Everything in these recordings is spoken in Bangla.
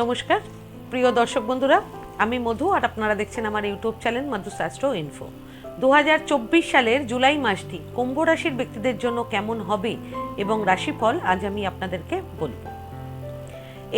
নমস্কার। প্রিয় দর্শক বন্ধুরা, আমি মধু আর আপনারা দেখছেন আমার ইউটিউব চ্যানেল মধু শাস্ত্র ইনফো দুহাজার চব্বিশ সালের জুলাই মাসটি কুম্ভ রাশির ব্যক্তিদের জন্য কেমন হবে এবং রাশিফল আজ আমি আপনাদেরকে বলব।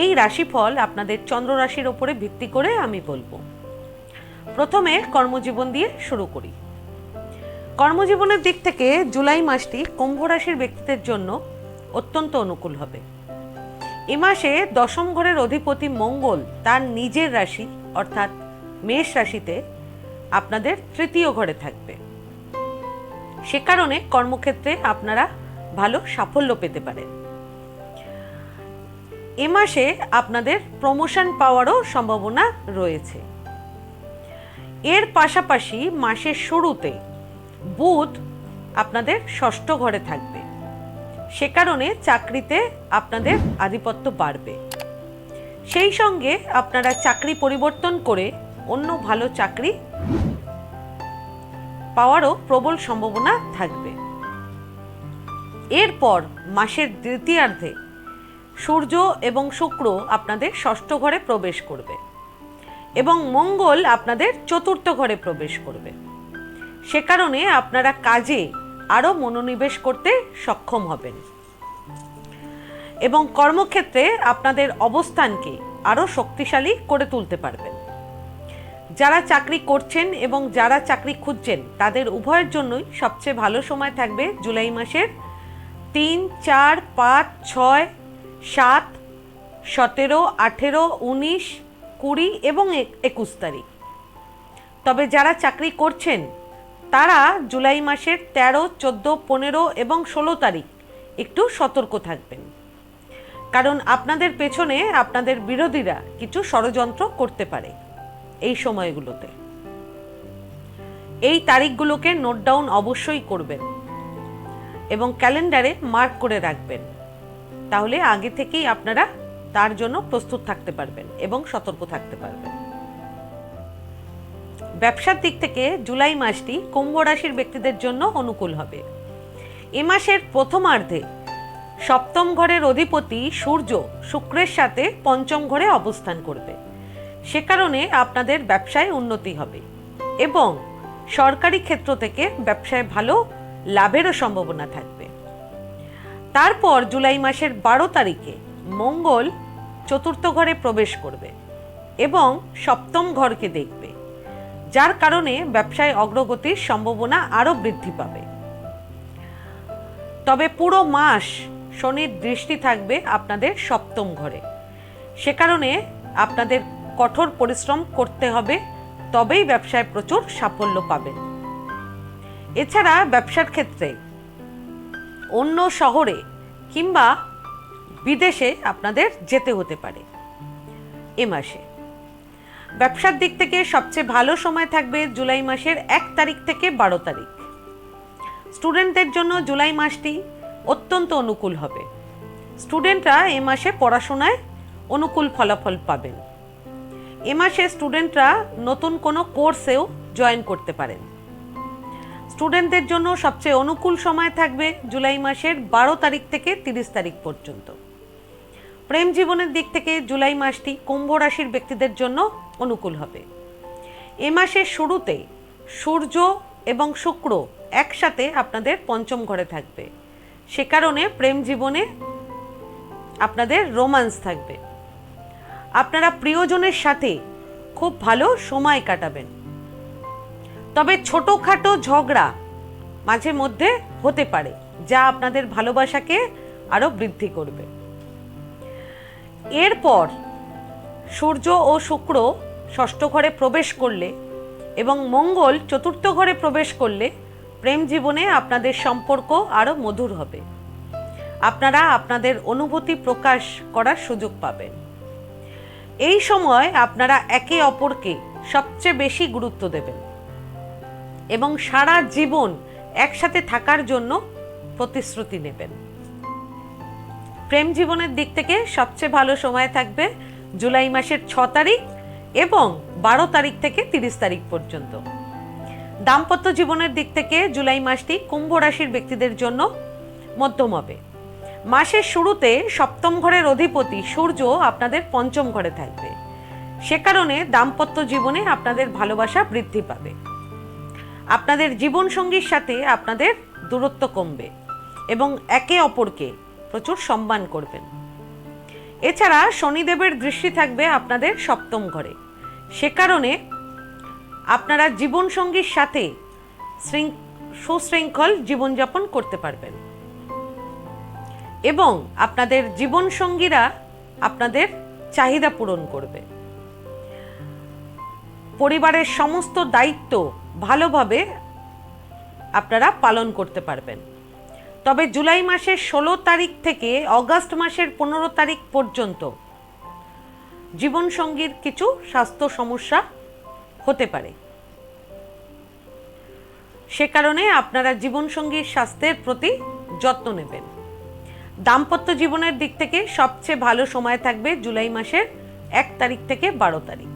এই রাশিফল আপনাদের চন্দ্র রাশির ওপরে ভিত্তি করে আমি বলব। প্রথমে কর্মজীবন দিয়ে শুরু করি। কর্মজীবনের দিক থেকে জুলাই মাসটি কুম্ভ রাশির ব্যক্তিদের জন্য অত্যন্ত অনুকূল হবে। এ মাসে দশম ঘরের অধিপতি মঙ্গল তার নিজের রাশি, অর্থাৎ মেষ রাশিতে আপনাদের তৃতীয় ঘরে থাকবে। সে কারণে কর্মক্ষেত্রে আপনারা ভালো সাফল্য পেতে পারেন। এ মাসে আপনাদের প্রমোশন পাওয়ারও সম্ভাবনা রয়েছে। এর পাশাপাশি মাসের শুরুতে বুধ আপনাদের ষষ্ঠ ঘরে থাকবে। সে কারণে চাকরিতে আপনাদের আধিপত্য বাড়বে। সেই সঙ্গে আপনারা চাকরি পরিবর্তন করে অন্য ভালো চাকরি পাওয়ারও প্রবল সম্ভাবনা থাকবে। এরপর মাসের দ্বিতীয়ার্ধে সূর্য এবং শুক্র আপনাদের ষষ্ঠ ঘরে প্রবেশ করবে এবং মঙ্গল আপনাদের চতুর্থ ঘরে প্রবেশ করবে। সে কারণে আপনারা কাজে আরও মনোনিবেশ করতে সক্ষম হবেন। এবং কর্মক্ষেত্রে আপনাদের অবস্থানকে আরও শক্তিশালী করে তুলতে পারবেন। যারা চাকরি করছেন এবং যারা চাকরি খুঁজছেন, তাদের উভয়ের জন্যই সবচেয়ে ভালো সময় থাকবে জুলাই মাসের তিন, চার, পাঁচ, ছয়, সাত, সতেরো, আঠেরো, উনিশ, কুড়ি এবং একুশ তারিখ। তবে যারা চাকরি করছেন তারা জুলাই মাসের তেরো, চোদ্দ, পনেরো এবং ষোলো তারিখ একটু সতর্ক থাকবেন। কারণ আপনাদের পেছনে আপনাদের বিরোধীরা কিছু ষড়যন্ত্র করতে পারে এই সময়গুলোতে। এই তারিখগুলোকে নোট ডাউন অবশ্যই করবেন এবং ক্যালেন্ডারে মার্ক করে রাখবেন। তাহলে আগে থেকেই আপনারা তার জন্য প্রস্তুত থাকতে পারবেন এবং সতর্ক থাকতে পারবেন। ব্যবসার দিক থেকে জুলাই মাসটি কুম্ভ রাশির ব্যক্তিদের জন্য অনুকূল হবে। এ মাসের প্রথমার্ধে সপ্তম ঘরের অধিপতি সূর্য শুক্রের সাথে পঞ্চম ঘরে অবস্থান করবে। সে কারণে আপনাদের ব্যবসায় উন্নতি হবে এবং সরকারি ক্ষেত্র থেকে ব্যবসায় ভালো লাভেরও সম্ভাবনা থাকবে। তারপর জুলাই মাসের বারো তারিখে মঙ্গল চতুর্থ ঘরে প্রবেশ করবে এবং সপ্তম ঘরকে দেখবে। যার কারণে ব্যবসায় অগ্রগতির সম্ভাবনা আরও বৃদ্ধি পাবে। তবে পুরো মাস শনির দৃষ্টি থাকবে আপনাদের সপ্তম ঘরে। সে কারণে আপনাদের কঠোর পরিশ্রম করতে হবে, তবেই ব্যবসায় প্রচুর সাফল্য পাবেন। এছাড়া ব্যবসার ক্ষেত্রে অন্য শহরে কিংবা বিদেশে আপনাদের যেতে হতে পারে। এ মাসে। ব্যবসার দিক থেকে সবচেয়ে ভালো সময় থাকবে জুলাই মাসের এক তারিখ থেকে বারো তারিখ। স্টুডেন্টদের জন্য জুলাই মাসটি অত্যন্ত অনুকূল হবে। স্টুডেন্টরা এ মাসে পড়াশোনায় অনুকূল ফলাফল পাবেন। এ মাসে স্টুডেন্টরা নতুন কোনো কোর্সেও জয়েন করতে পারেন। স্টুডেন্টদের জন্য সবচেয়ে অনুকূল সময় থাকবে জুলাই মাসের বারো তারিখ থেকে তিরিশ তারিখ পর্যন্ত। প্রেম জীবনের দিক থেকে জুলাই মাসটি কুম্ভ রাশির ব্যক্তিদের জন্য অনুকূল হবে। এ মাসের শুরুতে সূর্য এবং শুক্র একসাথে আপনাদের পঞ্চম ঘরে থাকবে। সে কারণে প্রেম জীবনে আপনাদের রোমান্স থাকবে। আপনারা প্রিয়জনের সাথে খুব ভালো সময় কাটাবেন। তবে ছোটোখাটো ঝগড়া মাঝে মধ্যে হতে পারে, যা আপনাদের ভালোবাসাকে আরও বৃদ্ধি করবে। এরপর সূর্য ও শুক্র ষষ্ঠ ঘরে প্রবেশ করলে এবং মঙ্গল চতুর্থ ঘরে প্রবেশ করলে প্রেম জীবনে আপনাদের সম্পর্ক আরও মধুর হবে। আপনারা আপনাদের অনুভূতি প্রকাশ করার সুযোগ পাবেন। এই সময় আপনারা একে অপরকে সবচেয়ে বেশি গুরুত্ব দেবেন এবং সারা জীবন একসাথে থাকার জন্য প্রতিশ্রুতি নেবেন। প্রেম জীবনের দিক থেকে সবচেয়ে ভালো সময় থাকবে জুলাই মাসের ছ তারিখ এবং বারো তারিখ থেকে তিরিশ তারিখ পর্যন্ত। দাম্পত্য জীবনের দিক থেকে জুলাই মাসটি কুম্ভ রাশির ব্যক্তিদের জন্য মধ্যম হবে। মাসের শুরুতে সপ্তম ঘরের অধিপতি সূর্য আপনাদের পঞ্চম ঘরে থাকবে। সে কারণে দাম্পত্য জীবনে আপনাদের ভালোবাসা বৃদ্ধি পাবে। আপনাদের জীবনসঙ্গীর সাথে আপনাদের দূরত্ব কমবে এবং একে অপরকে প্রচুর সম্মান করবেন। এছাড়া শনিদেবের দৃষ্টি থাকবে আপনাদের সপ্তম ঘরে। সে কারণে আপনারা জীবনসঙ্গীর সাথে সুশৃঙ্খল জীবনযাপন করতে পারবেন। এবং আপনাদের জীবনসঙ্গীরা আপনাদের চাহিদা পূরণ করবে। পরিবারের সমস্ত দায়িত্ব ভালোভাবে আপনারা পালন করতে পারবেন। তবে জুলাই মাসের ষোলো তারিখ থেকে অগাস্ট মাসের পনেরো তারিখ পর্যন্ত জীবনসঙ্গীর কিছু স্বাস্থ্য সমস্যা হতে পারে। সে কারণে আপনারা জীবনসঙ্গীর স্বাস্থ্যের প্রতি যত্ন নেবেন। দাম্পত্য জীবনের দিক থেকে সবচেয়ে ভালো সময় থাকবে জুলাই মাসের এক তারিখ থেকে বারো তারিখ।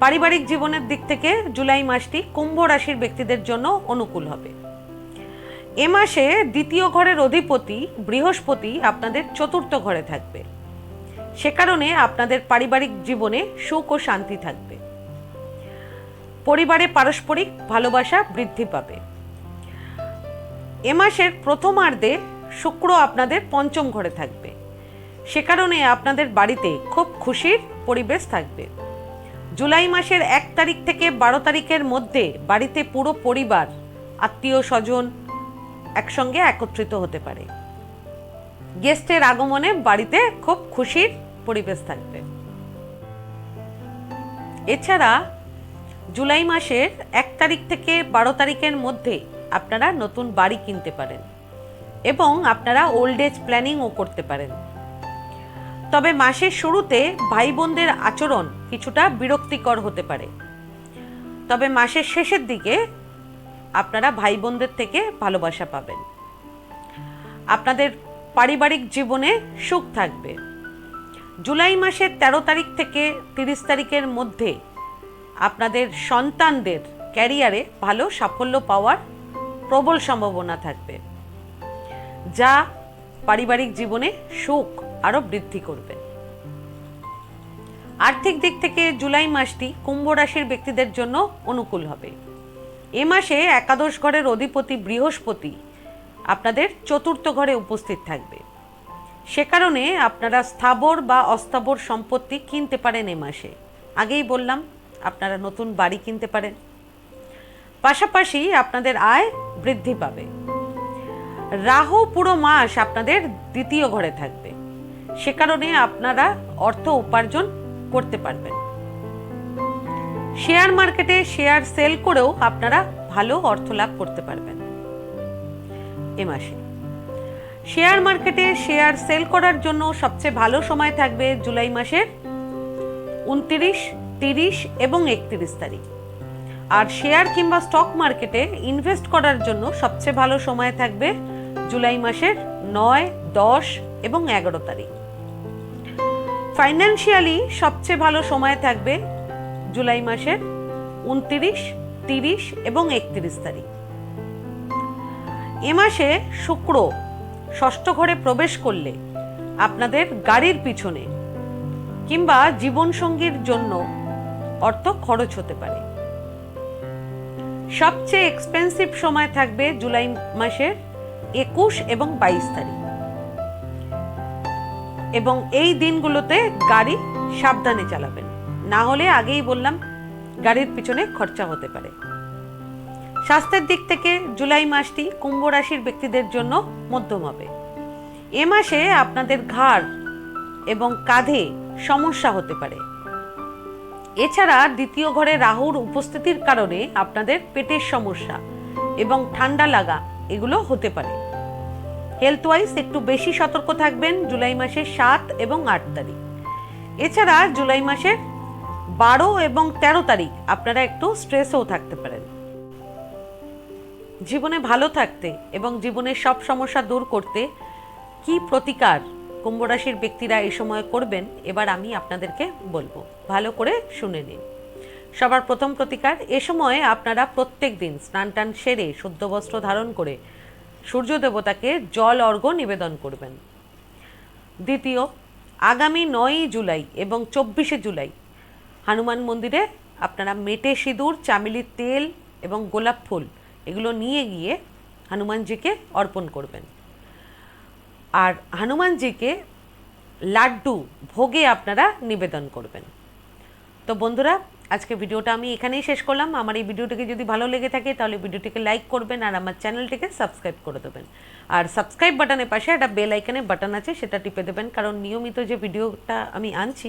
পারিবারিক জীবনের দিক থেকে জুলাই মাসটি কুম্ভ রাশির ব্যক্তিদের জন্য অনুকূল হবে। এ মাসে দ্বিতীয় ঘরের অধিপতি বৃহস্পতি আপনাদের চতুর্থ ঘরে থাকবে। সে কারণে আপনাদের পারিবারিক জীবনে সুখ ও শান্তি থাকবে। পরিবারে পারস্পরিক ভালোবাসা বৃদ্ধি পাবে। এ মাসের প্রথমার্ধে শুক্র আপনাদের পঞ্চম ঘরে থাকবে। সে কারণে আপনাদের বাড়িতে খুব খুশির পরিবেশ থাকবে। জুলাই মাসের এক তারিখ থেকে বারো তারিখের মধ্যে বাড়িতে পুরো পরিবার, আত্মীয় স্বজন একসঙ্গে একত্রিত হতে পারে। গেস্টের আগমনে বাড়িতে খুব খুশির পরিবেশ থাকবে। এছাড়া জুলাই মাসের এক তারিখ থেকে বারো তারিখের মধ্যে আপনারা নতুন বাড়ি কিনতে পারেন এবং আপনারা ওল্ড এজ প্ল্যানিংও করতে পারেন। তবে মাসের শুরুতে ভাই বোনদের আচরণ কিছুটা বিরক্তিকর হতে পারে। তবে মাসের শেষের দিকে আপনারা ভাই বোনদের থেকে ভালোবাসা পাবেন। আপনাদের পারিবারিক জীবনে সুখ থাকবে। জুলাই মাসের ১৩ তারিখ থেকে তিরিশ তারিখের মধ্যে আপনাদের সন্তানদের ক্যারিয়ারে ভালো সাফল্য পাওয়ার প্রবল সম্ভাবনা থাকবে, যা পারিবারিক জীবনে সুখ আরও বৃদ্ধি করবে। আর্থিক দিক থেকে জুলাই মাসটি কুম্ভ রাশির ব্যক্তিদের জন্য অনুকূল হবে। এ মাসে একাদশ ঘরের অধিপতি বৃহস্পতি আপনাদের চতুর্থ ঘরে উপস্থিত থাকবে। সে কারণে আপনারা স্থাবর বা অস্থাবর সম্পত্তি কিনতে পারেন এ মাসে। আগেই বললাম, আপনারা নতুন বাড়ি কিনতে পারেন। পাশাপাশি আপনাদের আয় বৃদ্ধি পাবে। রাহু পুরো মাস আপনাদের দ্বিতীয় ঘরে থাকবে। সে কারণে আপনারা অর্থ উপার্জন করতে পারবেন। শেয়ার মার্কেটে শেয়ার সেল করেও আপনারা ভালো অর্থ লাভ করতে পারবেন। এ মাসে। শেয়ার মার্কেটে শেয়ার সেল করার জন্য সবচেয়ে ভালো সময় থাকবে জুলাই মাসের উনত্রিশ, তিরিশ এবং একত্রিশ তারিখ। আর শেয়ার কিংবা স্টক মার্কেটে ইনভেস্ট করার জন্য সবচেয়ে ভালো সময় থাকবে জুলাই মাসের নয়, দশ এবং এগারো তারিখ। ফাইন্যান্সিয়ালি সবচেয়ে ভালো সময় থাকবে জুলাই মাসের উনত্রিশ, তিরিশ এবং একত্রিশ তারিখ। এ মাসে শুক্র ষষ্ঠ ঘরে প্রবেশ করলে আপনাদের গাড়ির পিছনে কিংবা জীবনসঙ্গীর জন্য অর্থ খরচ হতে পারে। সবচেয়ে এক্সপেন্সিভ সময় থাকবে জুলাই মাসের একুশ এবং বাইশ তারিখ। এবং এই দিনগুলোতে গাড়ি সাবধানে চালাবেন। না হলে আগেই বললাম, গাড়ির পিছনে খরচা হতে পারে। স্বাস্থ্যের দিক থেকে জুলাই মাসটি কুম্ভ রাশির ব্যক্তিদের জন্য মধ্যম হবে। এ মাসে আপনাদের ঘাড় এবং কাঁধে সমস্যা হতে পারে। এছাড়া দ্বিতীয় ঘরে রাহুর উপস্থিতির কারণে আপনাদের পেটের সমস্যা এবং ঠান্ডা লাগা, এগুলো হতে পারে। হেলথ ওয়াইজ একটু বেশি সতর্ক থাকবেন জুলাই মাসের সাত এবং আট তারিখ। এছাড়া জুলাই মাসের বারো এবং তেরো তারিখ, আপনারা একটু স্ট্রেসও থাকতে পারেন। জীবনে ভালো থাকতে এবং জীবনের সব সমস্যা দূর করতে কি প্রতিকার কুম্ভ রাশির ব্যক্তিরা এই সময় করবেন, এবার আমি আপনাদেরকে বলব। ভালো করে শুনে নিন। সবার প্রথম প্রতিকার, এ সময়ে আপনারা প্রত্যেক দিন স্নান টান সেরে শুদ্ধ বস্ত্র ধারণ করে সূর্য দেবতাকে জল, অর্ঘ্য নিবেদন করবেন। দ্বিতীয়, আগামী নয়ই জুলাই এবং চব্বিশে জুলাই হনুমান মন্দিরে আপনারা মেটে সিঁদুর, চামেলির তেল এবং গোলাপ ফুল এগুলো নিয়ে গিয়ে হনুমানজিকে অর্পণ করবেন। আর হনুমানজিকে লাড্ডু ভোগে আপনারা নিবেদন করবেন। তো বন্ধুরা, আজকে ভিডিওটা আমি এখানেই শেষ করলাম। আমার এই ভিডিওটিকে যদি ভালো লেগে থাকে, তাহলে ভিডিওটিকে লাইক করবেন আর আমার চ্যানেলটিকে সাবস্ক্রাইব করে দেবেন। আর সাবস্ক্রাইব বাটনের পাশে একটা বেল আইকনের বাটন আছে, সেটা টিপে দেবেন। কারণ নিয়মিত যে ভিডিওটা আমি আনছি